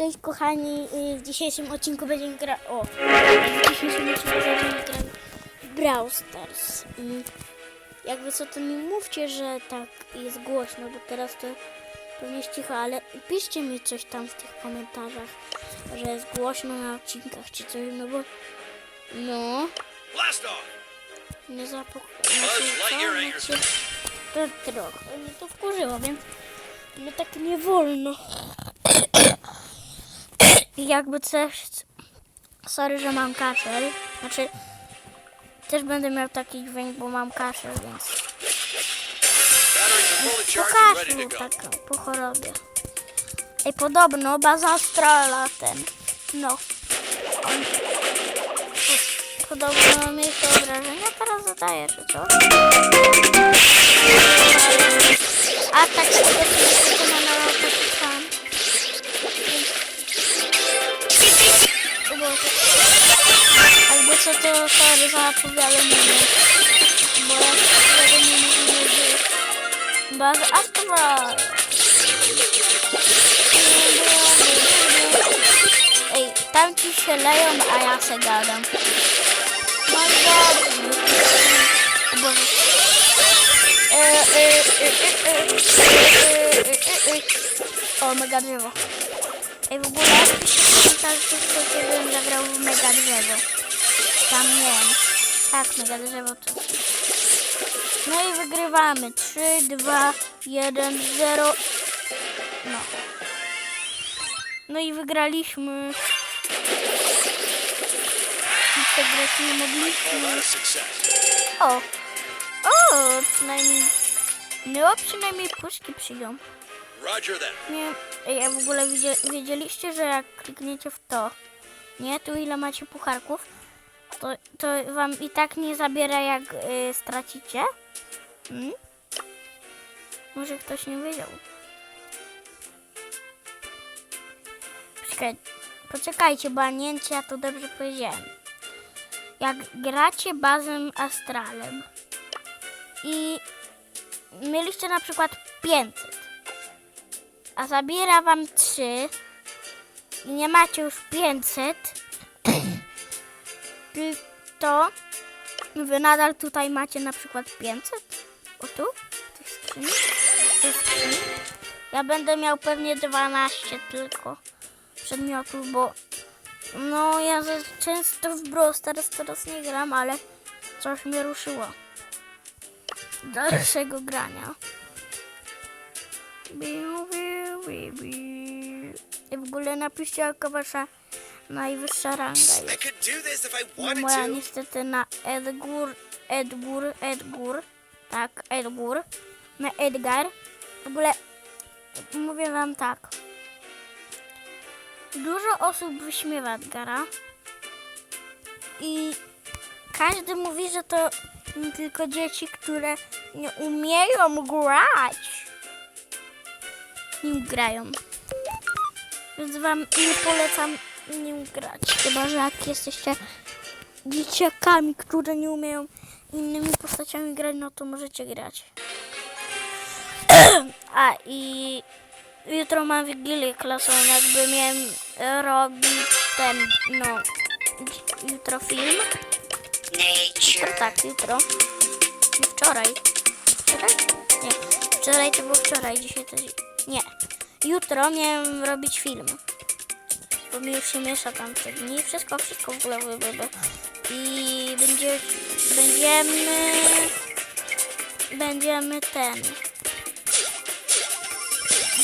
Cześć kochani, y, w dzisiejszym odcinku będziemy grać. O! W dzisiejszym odcinku będziemy grać Brawl Stars. Jakby co to mi mówcie, że tak jest głośno, bo teraz to pewnie jest cicho, ale piszcie mi coś tam w tych komentarzach, że jest głośno na odcinkach czy coś, no bo no, nie Lightyear Znaczy? Znaczy, to trochę mnie to wkurzyło, więc no tak nie wolno. I jakby coś... Sorry, że mam kaszel. Znaczy, też będę miał taki dźwięk, bo mam kaszel, więc po to go. tak, po chorobie. Ej, podobno baza astrala ten, no. On, po, podobno miejsce obrażenia, teraz zadaje, czy co? A tak się to na taki to sorry za powiadomienie. Bo ja powiadomienie nie wiem. Baza Astral. Ej, tam ci się leją, a ja se gadam. My God. O. E, e, e, e, e, e, e, e. Mega drzewo. Ej, w ogóle w komentarzu, kto kiedy zagrał w mega drzewo. Tam nie. Tak, mega drzewo to. No i wygrywamy. 3, 2, 1, 0. No. No i wygraliśmy. I przegrać nie mogliśmy. O! O! Przynajmniej... No, przynajmniej puszki przyjdą. Nie, ej, a w ogóle wiedzieliście, że jak klikniecie w to, nie, tu ile macie pucharków, to, to wam i tak nie zabiera jak y, stracicie? Hmm? Może ktoś nie wiedział. Poczekaj, poczekajcie, bo nie wiem, czy ja to dobrze powiedziałem. Jak gracie bazem astralem i mieliście na przykład 500, a zabiera wam 3 i nie macie już 500, ty- to wy nadal tutaj macie na przykład 500. O tu? Skrzyni? W tej skrzyni? Ja będę miał pewnie 12 tylko przedmiotów, bo no ja często w Brawl Stars teraz nie gram, ale coś mnie ruszyło dalszego grania. I w ogóle napiszcie, jaka wasza najwyższa ranga jest. No moja niestety na Edgur, Edgur, Edgur, tak, Edgur, na Edgar. W ogóle mówię wam tak. Dużo osób wyśmiewa Edgara i każdy mówi, że to tylko dzieci, które nie umieją grać. Nim grają. Więc wam nie polecam nim grać. Chyba, że jak jesteście dzieciakami, które nie umieją innymi postaciami grać, no to możecie grać. A i jutro mam wigilię klasową, jakby miałem robić ten, no, jutro film. No tak, jutro. Nie wczoraj. Wczoraj? Nie. Wczoraj to było wczoraj, dzisiaj to... Nie. Jutro miałem robić film. Bo mi już się miesza tam te dni. Wszystko, wszystko w ogóle wybywa. I będzie, będziemy... Będziemy ten...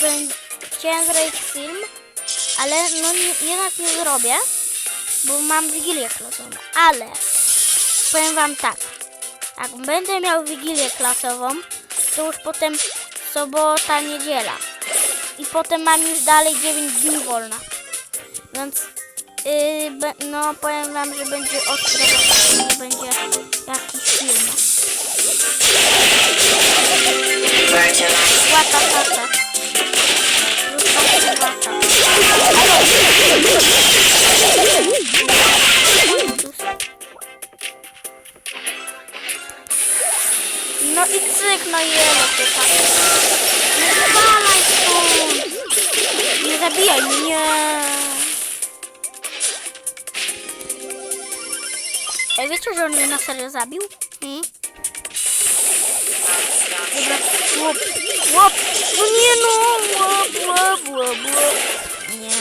Bę- Chciałem zrobić film, ale no nie, jednak nie zrobię, bo mam wigilię klasową. Ale powiem wam tak, jak będę miał wigilię klasową, to już potem sobota, niedziela. I potem mam już dalej 9 dni wolna. Więc yy, no powiem wam, że będzie ostro, nie będzie jakiś film. Łata, łata. Zostawcie łata. Uważacie, że on mnie na serio zabił? Hmm? Dobra, łop, łop, no nie no, łop, łop, łop, łop. Nie.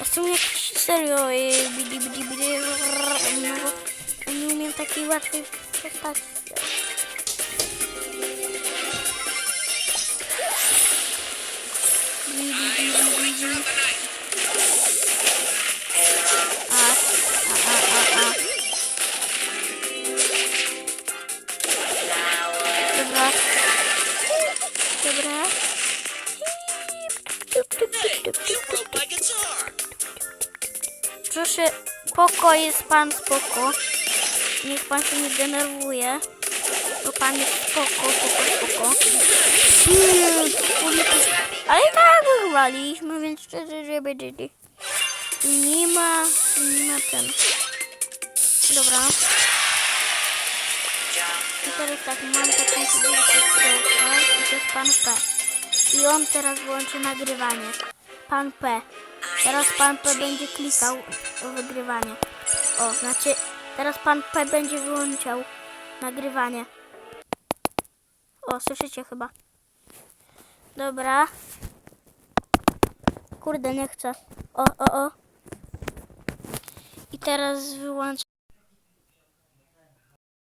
Ja są jakiś serio, y, bidi, bidi, bidi, no, nie umiem takiej łatwej postaci. Bidi, bidi, bidi. A, Proszę, spoko jest pan spoko. Niech pan się nie denerwuje. Bo pan jest spoko, spoko, spoko. Hmm, Ale i tak wygraliśmy, więc szczerze, że będzie. Nie ma, nie ma ten. Dobra. I teraz tak, mam taką figurkę i to jest pan P. I on teraz włączy nagrywanie. Pan P. Teraz pan P będzie klikał o wygrywanie. O, znaczy teraz pan P będzie wyłączał nagrywanie. O, słyszycie chyba. Dobra. Kurde, nie chcę. O, o, o. I teraz wyłączę